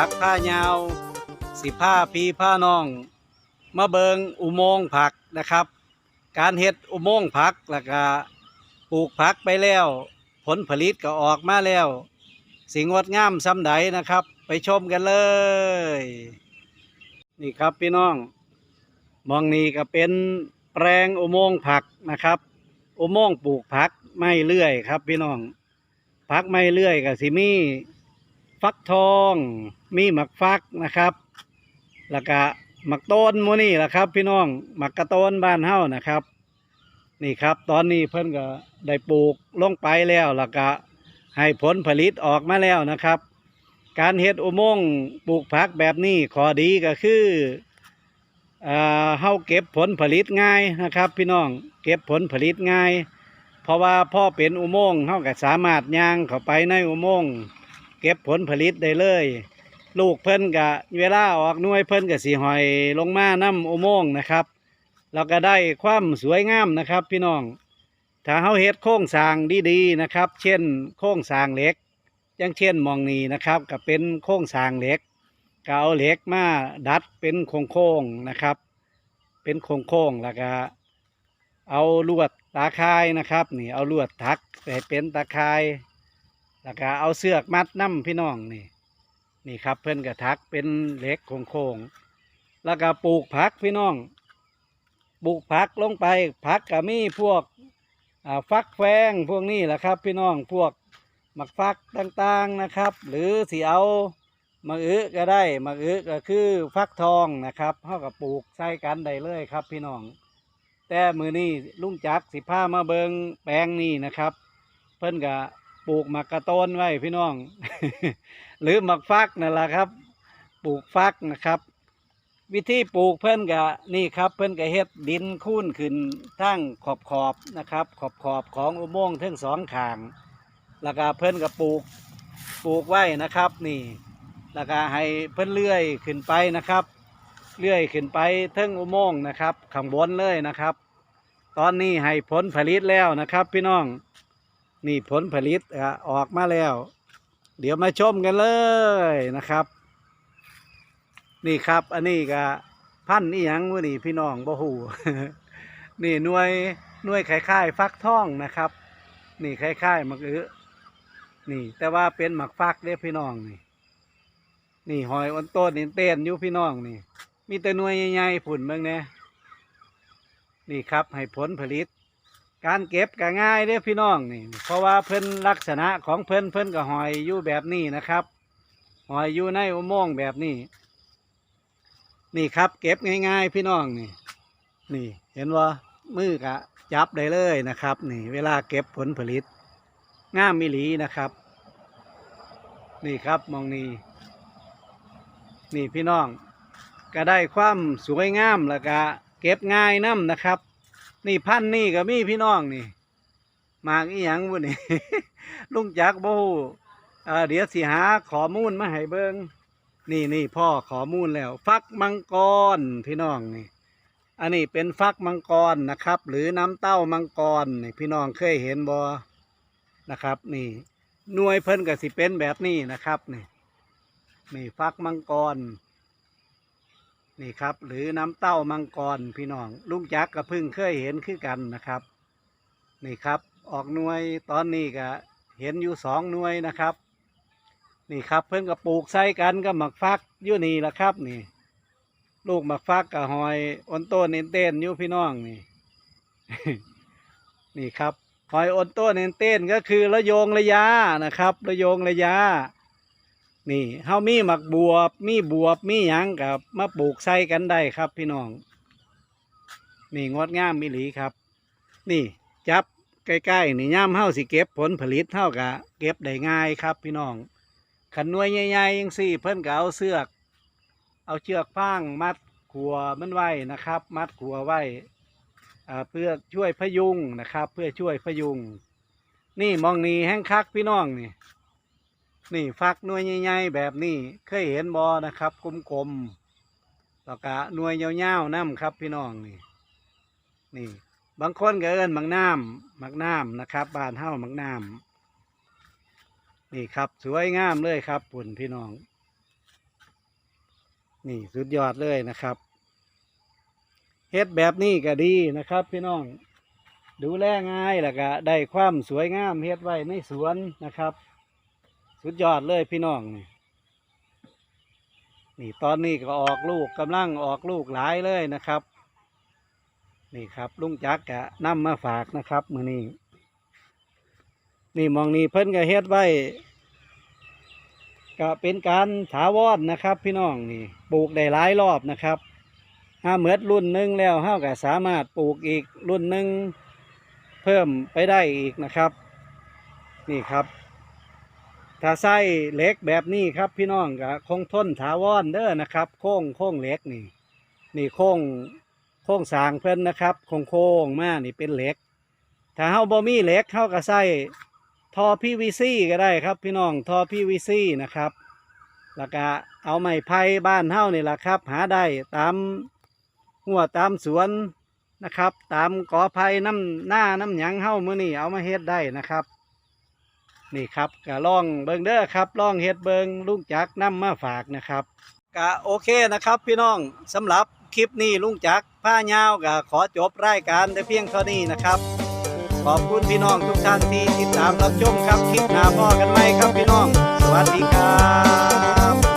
จักผ้ายาว สิผ้าพีผ้าน้อง มาเบิงอุโมงค์ผักนะครับ การเฮ็ดอุโมงค์ผักแล้วก็ปลูกผักไปแล้ว ผลผลิตก็ออกมาแล้ว สิงดงามซ้ำใดนะครับ ไปชมกันเลย นี่ครับพี่น้อง มองนี่ก็เป็นแปลงอุโมงค์ผักนะครับ อุโมงค์ปลูกผักไม่เลื่อยครับพี่น้องผักไม่เลื่อยกับสิมีฟักทอง มีหมักฟักนะครับ แล้วก็หมักต้นมูนี่แหละครับ พี่น้องหมักกระต้นบ้านเฮ้านะครับ นี่ครับ ตอนนี้เพิ่นก็ได้ปลูกลงไปแล้ว แล้วก็ให้ผลผลิตออกมาแล้วนะครับ การเฮ็ดอุโมงค์ปลูกผักแบบนี้ข้อดีก็คือเอ่อเฮาเก็บผลผลิตง่ายนะครับ พี่น้องเก็บผลผลิตง่าย เพราะว่าพ่อเป็นอุโมงค์เฮาก็สามารถย่างเข้าไปในอุโมงค์เก็บผลผลิตได้เลย ลูกเพิ่นก็เวลาออกหน่วยเพิ่นก็สิหอยลงมาน้ำโอโมงนะครับเราก็ได้ความสวยงามนะครับ พี่น้อง ถ้าเฮาเฮ็ดโครงสร้างดีๆนะครับ เช่น โครงสร้างเหล็กอย่างเช่นมองนี้นะครับก็เป็นโครงสร้างเหล็กก็เอาเหล็กมาดัดเป็นโค้งๆนะครับ เป็นโค้งๆแล้วก็เอาลวดตาข่ายนะครับนี่เอาลวดทักให้เป็นตาข่ายแล้วก็เอาเสือกมัดน้ำพี่น้องนี่ นี่ครับเพิ่อนก็ทักเป็นเล็กโค้งๆแล้วก็ปลูกผักพี่น้อง ปลูกผักลงไปผักก็มีพวกฟักแฟงพวกนี้แหละครับ พี่น้องพวกหมักฟักต่างๆนะครับ หรือสิเอามะอึก็ได้มะอึก็คือฟักทองนะครับเท่ากับปลูกใส่กันได้เลยครับ พี่น้อง แต่มือนี้ลุงจักสิผ้ามาเบิงแปลงนี่นะครับ เพิ่นก็ ปลูกหมักกระต้นไว้พี่น้อง หรือหมักฟักนั่นแหละครับ ปลูกฟักนะครับ วิธีปลูกเพิ่นก็นี่ครับเพิ่นก็เฮ็ดดินคูนขึ้นทั้งขอบขอบนะครับ ขอบขอบของอุโมงค์ทั้งสองข้าง แล้วก็เพิ่นก็ปลูกปลูกไว้นะครับนี่แล้วก็ให้เพิ่นเลื่อยขึ้นไปนะครับ เลื่อยขึ้นไปเทิงอุโมงค์นะครับข้างบนเลยนะครับ ตอนนี้ให้ผลผลิตแล้วนะครับ พี่น้อง นี่ผลผลิตอออกมาแล้ว เดี๋ยวมาชมกันเลยนะครับ นี่ครับ อันนี้ก็พันธุ์นี่ยังวะนี่พี่น้องบ่หูนี่หน่วยหน่วยคล้ายๆฟักทองนะครับ นี่คล้ายๆหมักอื้อนี่ แต่ว่าเป็นหมักฟักเด้พี่น้องนี่ นี่หอยอ้นต้นนี่เต้นอยู่พี่น้องนี่ มีแต่หน่วยใหญ่ๆผุ่นเมืองเนี่ยนี่ครับให้ผลผลิต การเก็บก็ง่ายเด้อพี่น้องนี่ เพราะว่าเพิ่นลักษณะของเพิ่นเพิ่นก็หอยอยู่แบบนี้นะครับ หอยอยู่ในอุโมงค์แบบนี้ นี่ครับ เก็บง่าย ๆ พี่น้องนี่ นี่ เห็นว่ามือกะจับได้เลยนะครับ นี่ เวลาเก็บผลผลิตง่ามมิลีนะครับ นี่ครับมองนี่นี่พี่น้อง ก็ได้ความสวยงามแล้วก็เก็บง่ายน้ำนะครับ นี่พันนี่ก็มีพี่น้องนี่มากอีหยังบุนี่ ลุงจักรบฮูเอ่อเดี๋ยวสิหาขอมูลมาให้เบิงนี่นี่พ่อขอมูลแล้ว ฟักมังกรพี่น้องนี่ อันนี้เป็นฟักมังกรนะครับ หรือน้ำเต้ามังกรนี่พี่น้องเคยเห็นบอนะครับ นี่หน่วยเพิ่นก็สิเป็นแบบนี้นะครับ นี่นี่ฟักมังกร นี่ครับ หรือน้ำเต้ามังกรพี่น้อง ลุงจักก็เพิ่งเคยเห็นคือกันนะครับ นี่ครับ ออกหน่วยตอนนี้ก็เห็นอยู่สองหน่วยนะครับ นี่ครับเพิ่นก็ปลูกใส่กันก็หมักฟักอยู่นี่แหละครับ นี่ ลูกหมักฟักกับหอยออนโต้เนนเต้นอยู่พี่น้องนี่ นี่ครับหอยออนโต้เนนเต้นก็คือระโยงระยานะครับ ระโยงระยา นี่เฮามีหมักบวบ มีบวบ มีหยังกับมาปลูกใส่กันได้ครับพี่น้อง นี่งดงามมิหลีครับ นี่จับใกล้ๆนี่ย่ามเฮาสิเก็บผลผลิตเท่ากับเก็บได้ง่ายครับพี่น้องขันนวยใหญ่ๆยังสี่ เพิ่นก็เอาเสือก เอาเชือกฟางมัดขัวมันไว้นะครับ มัดขัวไว้อ่าเพื่อช่วยพยุงนะครับ เพื่อช่วยพยุง นี่มองนี่แห้งคักพี่น้องนี่ นี่ฟักหน่วยใหญ่ๆแบบนี้เคยเห็นบอนะครับกลมๆแล้วก็หน่วยยาวๆน้ำครับพี่น้องนี่นี่บางคนก็เอิ้นมักน้ำมักน้ำนะครับบานเฮ้ามักน้ำนี่ครับสวยงามเลยครับปุ่นพี่น้อง นี่สุดยอดเลยนะครับเฮ็ดแบบนี้ก็ดีนะครับ พี่น้อง ดูแลง่ายแล้วก็ได้ความสวยงามเฮ็ดไว้ในสวนนะครับ สุดยอดเลยพี่น้องนี่นี่ตอนนี้ก็ออกลูกกำลังออกลูกหลายเลยนะครับ นี่ครับลุงจักกะนำมาฝากนะครับมือนี้นี่มองนี้เพิ่นก็เฮ็ดไว้ก็เป็นการถาวรนะครับ พี่น้องนี่ปลูกได้หลายรอบนะครับถ้าเหมือดรุ่นหนึ่งแล้วเฮาก็สามารถปลูกอีกรุ่นหนึ่งเพิ่มไปได้อีกนะครับ นี่ครับ ถ้าใส่เหล็กแบบนี้ครับพี่น้องก็คงทนถาวรเด้อนะครับ โค้งโค้งเหล็กนี่ นี่โค้งโค้งสางเพิ่นนะครับโค้งโค้งมานี่เป็นเหล็ก ถ้าเฮาบ่มีเหล็กเฮาก็ใส่ท่อ PVC ก็ได้ครับ พี่น้องท่อ PVC นะครับแล้วก็เอาไม้ไผ่บ้านเฮานี่แหละครับ หาได้ตามหัวตามสวนนะครับ ตามกอไผ่น้ำหน้าน้ำหยังเฮามื้อนี้เอามาเฮ็ดได้นะครับ นี่ครับกะล่องเบิงเด้อครับล่องเฮ็ดเบิงลุงจักรนำมาฝากนะครับกะโอเคนะครับพี่น้องสำหรับคลิปนี้ลุงจักผ้ายาวกะขอจบรายการแต่เพียงเท่านี้นะครับ ขอบคุณพี่น้องทุกท่านที่ติดตามรับชมครับคลิปหน้าพ่อกันไหมครับพี่น้อง สวัสดีครับ